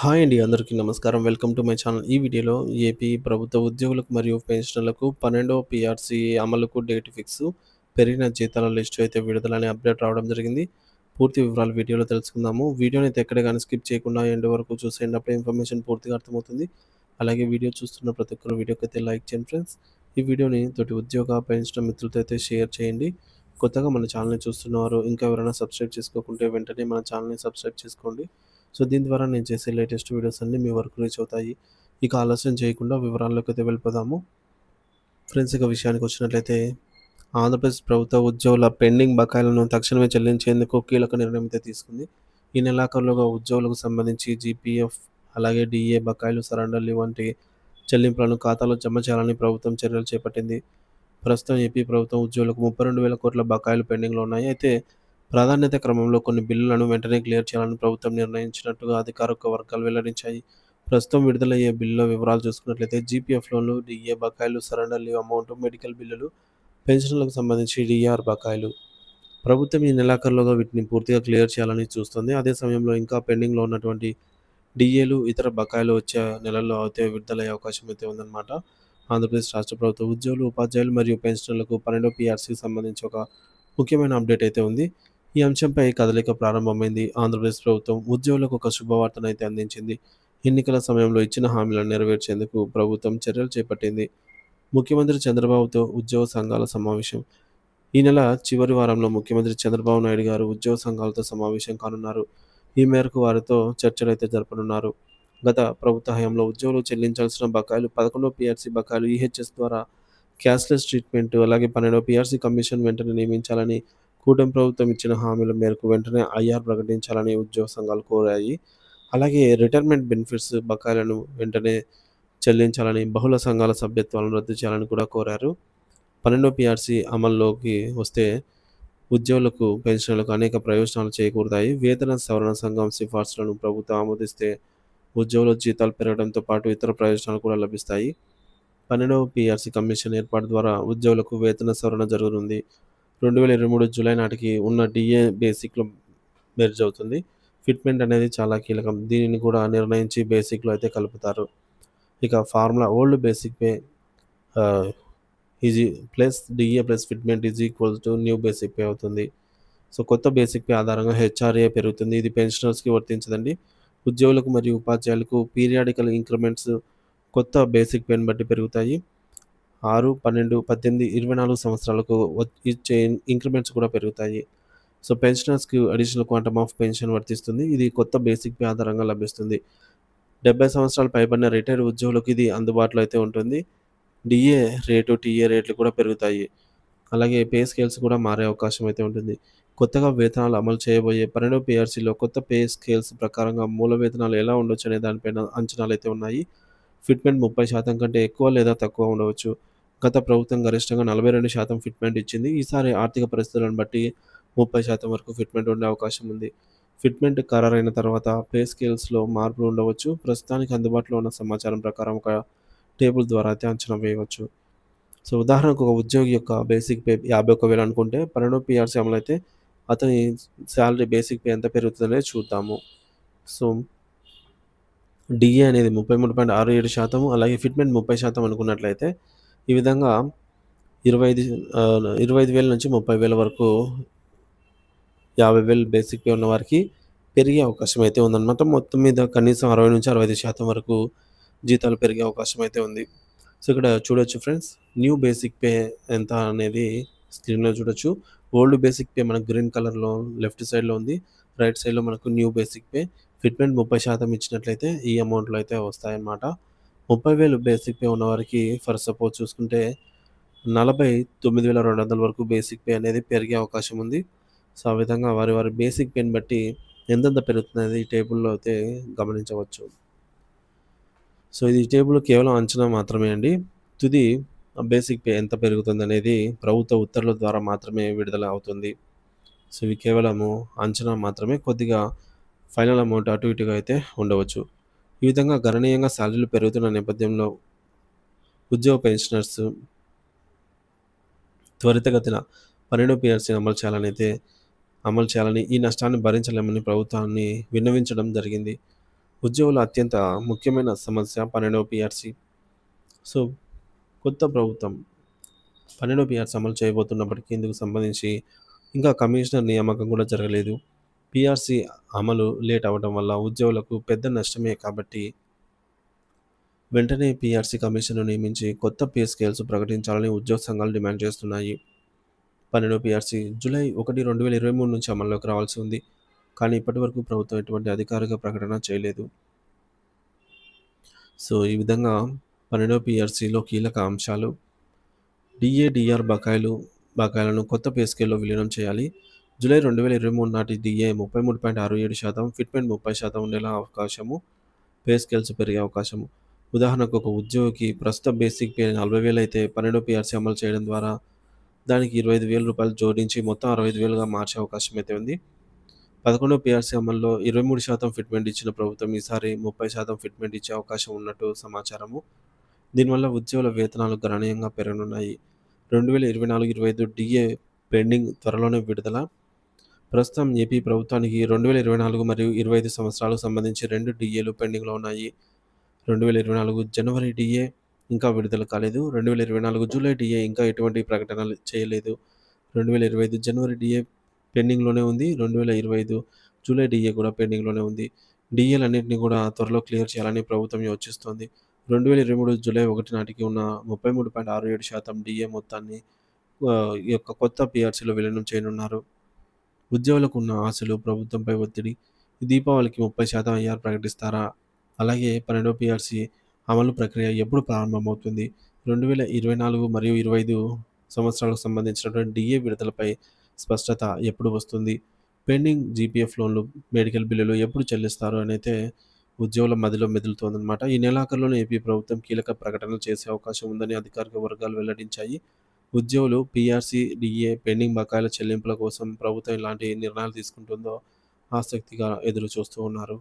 Hi అండి అందరికీ నమస్కారం. Welcome to my channel. ఈ వీడియోలో ఏపీ ప్రభుత్వ ఉద్యోగులకు మరియు పెన్షనర్లకు పన్నెండవ పిఆర్సీ అమలుకు డేట్ ఫిక్స్ పెరిగిన జీతాల లిస్టు అయితే విడుదలని అప్డేట్ రావడం జరిగింది. పూర్తి వివరాలు వీడియోలో తెలుసుకుందాము. వీడియోని అయితే ఎక్కడ కానీ స్కిప్ చేయకుండా ఎండ్ వరకు చూసేయండి. అప్పుడే ఇన్ఫర్మేషన్ పూర్తిగా అర్థమవుతుంది. అలాగే వీడియో చూస్తున్న ప్రతి ఒక్కరు వీడియోకి అయితే లైక్ చేయండి ఫ్రెండ్స్. ఈ వీడియోని తోటి ఉద్యోగ పెన్షన్ మిత్రులతో అయితే షేర్ చేయండి. కొత్తగా మన ఛానల్ని చూస్తున్నవారు ఇంకా ఎవరైనా సబ్స్క్రైబ్ చేసుకోకుంటే వెంటనే మన ఛానల్ని సబ్స్క్రైబ్ చేసుకోండి. సో దీని ద్వారా నేను చేసే లేటెస్ట్ వీడియోస్ అన్నీ మీ వరకు రీచ్ అవుతాయి. ఇక ఆలస్యం చేయకుండా వివరాల్లోకి అయితే వెళ్ళిపోదాము. ఫ్రెండ్స్ ఇక విషయానికి వచ్చినట్లయితే ఆంధ్రప్రదేశ్ ప్రభుత్వ ఉద్యోగుల పెండింగ్ బకాయిలను తక్షణమే చెల్లించేందుకు కీలక నిర్ణయం అయితే తీసుకుంది. ఈ నెలాఖరులోగా ఉద్యోగులకు సంబంధించి జీపీఎఫ్ అలాగే డిఏ బకాయిలు సరెండర్లు వంటి చెల్లింపులను ఖాతాలో జమ చేయాలని ప్రభుత్వం చర్యలు చేపట్టింది. ప్రస్తుతం ఏపీ ప్రభుత్వం ఉద్యోగులకు ముప్పై రెండు వేల కోట్ల బకాయిలు పెండింగ్లో ఉన్నాయి. అయితే ప్రాధాన్యత క్రమంలో కొన్ని బిల్లులను వెంటనే క్లియర్ చేయాలని ప్రభుత్వం నిర్ణయించినట్టుగా అధికారిక వర్గాలు వెల్లడించాయి. ప్రస్తుతం విడుదలయ్యే బిల్లులో వివరాలు చూసుకున్నట్లయితే జీపీఎఫ్ లోన్లు డిఏ బకాయిలు సరెండర్ లీవ్ అమౌంట్ మెడికల్ బిల్లులు పెన్షన్లకు సంబంధించి డిఆర్ బకాయిలు. ప్రభుత్వం ఈ నెలాఖరులోగా వీటిని పూర్తిగా క్లియర్ చేయాలని చూస్తుంది. అదే సమయంలో ఇంకా పెండింగ్లో ఉన్నటువంటి డిఏలు ఇతర బకాయిలు వచ్చే నెలల్లో అయితే విడుదలయ్యే అవకాశం అయితే ఉందన్నమాట. ఆంధ్రప్రదేశ్ రాష్ట్ర ప్రభుత్వ ఉద్యోగులు ఉపాధ్యాయులు మరియు పెన్షనర్లకు పన్నెండో పీఆర్సీకి సంబంధించి ఒక ముఖ్యమైన అప్డేట్ అయితే ఉంది. ఈ అంశంపై కదలిక ప్రారంభమైంది. ఆంధ్రప్రదేశ్ ప్రభుత్వం ఉద్యోగులకు ఒక శుభవార్తనైతే అందించింది. ఎన్నికల సమయంలో ఇచ్చిన హామీలను నెరవేర్చేందుకు ప్రభుత్వం చర్యలు చేపట్టింది. ముఖ్యమంత్రి చంద్రబాబుతో ఉద్యోగ సంఘాల సమావేశం. ఈ నెల చివరి వారంలో ముఖ్యమంత్రి చంద్రబాబు నాయుడు గారు ఉద్యోగ సంఘాలతో సమావేశం కానున్నారు. ఈ మేరకు వారితో చర్చలు అయితే జరపనున్నారు. గత ప్రభుత్వ హయాంలో ఉద్యోగులు చెల్లించాల్సిన బకాయిలు పదకొండో పిఆర్సీ బకాయిలు ఈహెచ్ఎస్ ద్వారా క్యాష్లెస్ ట్రీట్మెంట్ అలాగే పన్నెండో పిఆర్సీ కమిషన్ వెంటనే నియమించాలని కూటమి ప్రభుత్వం ఇచ్చిన హామీల మేరకు వెంటనే ఐఆర్ ప్రకటించాలని ఉద్యోగ సంఘాలు కోరాయి. అలాగే రిటైర్మెంట్ బెనిఫిట్స్ బకాయిలను వెంటనే చెల్లించాలని బహుళ సంఘాల సభ్యత్వాలను రద్దు చేయాలని కూడా కోరారు. పన్నెండో పిఆర్సీ అమల్లోకి వస్తే ఉద్యోగులకు పెన్షన్లకు అనేక ప్రయోజనాలు చేకూరుతాయి. వేతన సవరణ సంఘం సిఫార్సులను ప్రభుత్వం ఆమోదిస్తే ఉద్యోగుల జీతాలు పెరగడంతో పాటు ఇతర ప్రయోజనాలు కూడా లభిస్తాయి. పన్నెండవ పిఆర్సీ కమిషన్ ఏర్పాటు ద్వారా ఉద్యోగులకు వేతన సవరణ జరుగుతుంది రెండు వేల ఇరవై మూడు జూలై నాటికి ఉన్న డిఏ బేసిక్లో మెర్జ్ అవుతుంది. ఫిట్మెంట్ అనేది చాలా కీలకం. దీనిని కూడా నిర్ణయించి బేసిక్లో అయితే కలుపుతారు. ఇక formula old basic pay easy plus DA plus fitment is equals to new basic pay అవుతుంది. సో కొత్త బేసిక్ పే ఆధారంగా హెచ్ఆర్ఏ పెరుగుతుంది. ఇది పెన్షనర్స్కి వర్తించదండి. ఉద్యోగులకు మరియు ఉపాధ్యాయులకు పీరియాడికల్ ఇంక్రిమెంట్స్ కొత్త బేసిక్ పేని బట్టి పెరుగుతాయి. ఆరు పన్నెండు పద్దెనిమిది ఇరవై నాలుగు సంవత్సరాలకు ఇచ్చే ఇంక్రిమెంట్స్ కూడా పెరుగుతాయి. సో పెన్షనర్స్కి అడిషనల్ క్వాంటమ్ ఆఫ్ పెన్షన్ వర్తిస్తుంది. ఇది కొత్త బేసిక్ పే ఆధారంగా లభిస్తుంది. డెబ్బై సంవత్సరాలు పైబడిన రిటైర్డ్ ఉద్యోగులకు ఇది అందుబాటులో అయితే ఉంటుంది. డిఏ రేటు టీఏ రేట్లు కూడా పెరుగుతాయి. అలాగే పే స్కేల్స్ కూడా మారే అవకాశం అయితే ఉంటుంది. కొత్తగా వేతనాలు అమలు చేయబోయే పన్నెండు పిఆర్సీలో కొత్త పే స్కేల్స్ ప్రకారంగా మూల వేతనాలు ఎలా ఉండొచ్చు అనే దానిపైన అంచనాలు అయితే ఉన్నాయి. ఫిట్మెంట్ ముప్పై శాతం కంటే ఎక్కువ లేదా తక్కువ ఉండవచ్చు. గత ప్రభుత్వం గరిష్టంగా నలభై రెండు శాతం ఫిట్మెంట్ ఇచ్చింది. ఈసారి ఆర్థిక పరిస్థితులను బట్టి ముప్పై శాతం వరకు ఫిట్మెంట్ ఉండే అవకాశం ఉంది. ఫిట్మెంట్ ఖరారైన తర్వాత పే స్కేల్స్లో మార్పులు ఉండవచ్చు. ప్రస్తుతానికి అందుబాటులో ఉన్న సమాచారం ప్రకారం ఒక టేబుల్ ద్వారా అయితే అంచనా వేయవచ్చు. సో ఉదాహరణకు ఒక ఉద్యోగి యొక్క బేసిక్ పే యాభై ఒక వేలు అనుకుంటే పన్నెండో పిఆర్సీ అమలు అయితే అతని శాలరీ బేసిక్ పే ఎంత పెరుగుతుందనే చూద్దాము. సో డిఏ అనేది ముప్పై మూడు పాయింట్ ఆరు ఏడు శాతం అలాగే ఫిట్మెంట్ ముప్పై శాతం అనుకున్నట్లయితే ఈ విధంగా ఇరవై ఐదు ఇరవై ఐదు వేల నుంచి ముప్పై వేల వరకు యాభై వేలు బేసిక్ పే ఉన్న వారికి పెరిగే అవకాశం అయితే ఉందన్నమాట. మొత్తం మీద కనీసం అరవై నుంచి అరవై ఐదు శాతం వరకు జీతాలు పెరిగే అవకాశం అయితే ఉంది. సో ఇక్కడ చూడొచ్చు ఫ్రెండ్స్ న్యూ బేసిక్ పే ఎంత అనేది స్క్రీన్లో చూడొచ్చు. ఓల్డ్ బేసిక్ పే మనకు గ్రీన్ కలర్లో లెఫ్ట్ సైడ్లో ఉంది. రైట్ సైడ్లో మనకు న్యూ బేసిక్ పే ఫిట్మెంట్ ముప్పై శాతం ఇచ్చినట్లయితే ఈ అమౌంట్లో అయితే వస్తాయన్నమాట. ముప్పై వేలు బేసిక్ పే ఉన్నవారికి ఫర్ సపోజ్ చూసుకుంటే నలభై తొమ్మిది వేల రెండు వందల వరకు బేసిక్ పే అనేది పెరిగే అవకాశం ఉంది. సో ఆ విధంగా వారి వారి బేసిక్ పేని బట్టి ఎంతెంత పెరుగుతుంది ఈ టేబుల్లో అయితే గమనించవచ్చు. సో ఇది టేబుల్ కేవలం అంచనా మాత్రమే అండి. తుది బేసిక్ పే ఎంత పెరుగుతుంది అనేది ప్రభుత్వ ఉత్తర్వుల ద్వారా మాత్రమే విడుదల అవుతుంది. సో ఇవి కేవలము అంచనా మాత్రమే కొద్దిగా ఫైనల్ అమౌంట్ అటు ఇటుగా అయితే ఉండవచ్చు. ఈ విధంగా గణనీయంగా శాలరీలు పెరుగుతున్న నేపథ్యంలో ఉద్యోగ పెన్షనర్స్ త్వరితగతిన పన్నెండో పిఆర్సీని అమలు చేయాలని అయితే అమలు చేయాలని ఈ నష్టాన్ని భరించలేమని ప్రభుత్వాన్ని విన్నవించడం జరిగింది. ఉద్యోగుల అత్యంత ముఖ్యమైన సమస్య పన్నెండవ పిఆర్సీ. సో కొత్త ప్రభుత్వం పన్నెండవ పిఆర్సీ అమలు చేయబోతున్నప్పటికీ ఇందుకు సంబంధించి ఇంకా కమిషనర్ నియామకం కూడా జరగలేదు. పిఆర్సీ అమలు లేట్ అవ్వడం వల్ల ఉద్యోగులకు పెద్ద నష్టమే కాబట్టి వెంటనే పీఆర్సీ కమిషన్ను నియమించి కొత్త పే స్కేల్స్ ప్రకటించాలని ఉద్యోగ సంఘాలు డిమాండ్ చేస్తున్నాయి. పన్నెండో పీఆర్సీ జూలై ఒకటి రెండు వేల ఇరవై మూడు నుంచి అమల్లోకి రావాల్సి ఉంది. కానీ ఇప్పటివరకు ప్రభుత్వం ఎటువంటి అధికారిక ప్రకటన చేయలేదు. సో ఈ విధంగా పన్నెండో పీఆర్సీలో కీలక అంశాలు. డిఏడిఆర్ బకాయిలు బకాయిలను కొత్త పే స్కేల్లో విలీనం చేయాలి. జూలై రెండు వేల ఇరవై మూడు నాటి డిఏ ముప్పై మూడు పాయింట్ ఆరు ఏడు శాతం ఫిట్మెంట్ ముప్పై శాతం ఉండేలా అవకాశము పే స్కేల్స్ పెరిగే అవకాశము. ఉదాహరణకు ఒక ఉద్యోగికి ప్రస్తుత బేసిక్ పే నలభై వేలు అయితే పన్నెండు పీఆర్సీ అమలు చేయడం ద్వారా దానికి ఇరవై ఐదు వేల రూపాయలు జోడించి మొత్తం అరవై ఐదు వేలుగా మార్చే అవకాశం అయితే ఉంది. పదకొండో పిఆర్సీ అమల్లో ఇరవై మూడు శాతం ఫిట్మెంట్ ఇచ్చిన ప్రభుత్వం ఈసారి ముప్పై శాతం ఫిట్మెంట్ ఇచ్చే అవకాశం ఉన్నట్టు సమాచారము. దీనివల్ల ఉద్యోగుల వేతనాలు గణనీయంగా పెరగనున్నాయి. రెండు వేల ఇరవై నాలుగు ఇరవై ఐదు డిఏ పెండింగ్ త్వరలోనే విడుదల ప్రస్తుతం ఏపీ ప్రభుత్వానికి రెండు వేల ఇరవై నాలుగు మరియు ఇరవై ఐదు సంవత్సరాలకు సంబంధించి రెండు డిఏలు పెండింగ్లో ఉన్నాయి. రెండు వేల ఇరవై నాలుగు జనవరి డిఏ ఇంకా విడుదల కాలేదు. రెండు వేల ఇరవై నాలుగు జూలై డిఏ ఇంకా ఎటువంటి ప్రకటనలు చేయలేదు. రెండు వేల ఇరవై ఐదు జనవరి డిఏ పెండింగ్లోనే ఉంది. రెండు వేల ఇరవై ఐదు జూలై డిఏ కూడా పెండింగ్లోనే ఉంది. డిఏలన్నింటినీ కూడా త్వరలో క్లియర్ చేయాలని ప్రభుత్వం యోచిస్తోంది. రెండు వేల ఇరవై మూడు జూలై ఒకటి నాటికి ఉన్న ముప్పై మూడు పాయింట్ ఆరు ఏడు శాతం డిఏ మొత్తాన్ని ఈ యొక్క కొత్త పిఆర్సీలో విలీనం చేయనున్నారు. ఉద్యోగులకు ఉన్న ఆశలు ప్రభుత్వంపై ఒత్తిడి దీపావళికి ముప్పై శాతం ఐఆర్ ప్రకటిస్తారా? అలాగే పన్నెండో పిఆర్సీ అమలు ప్రక్రియ ఎప్పుడు ప్రారంభమవుతుంది? రెండు వేల ఇరవై నాలుగు మరియు ఇరవై ఐదు సంవత్సరాలకు సంబంధించినటువంటి డిఏ విడుదలపై స్పష్టత ఎప్పుడు వస్తుంది? పెండింగ్ జీపీఎఫ్ లోన్లు మెడికల్ బిల్లులు ఎప్పుడు చెల్లిస్తారు అనైతే అయితే ఉద్యోగుల మదిలో మెదులుతోందనమాట ఈ నెలాఖరులోనే ఏపీ ప్రభుత్వం కీలక ప్రకటనలు చేసే అవకాశం ఉందని అధికారిక వర్గాలు వెల్లడించాయి. ఉద్యోగులు పీఆర్సీ డిఏ పెండింగ్ బకాయిల చెల్లింపుల కోసం ప్రభుత్వం ఇలాంటి నిర్ణయాలు తీసుకుంటుందో ఆసక్తిగా ఎదురు చూస్తూ ఉన్నారు.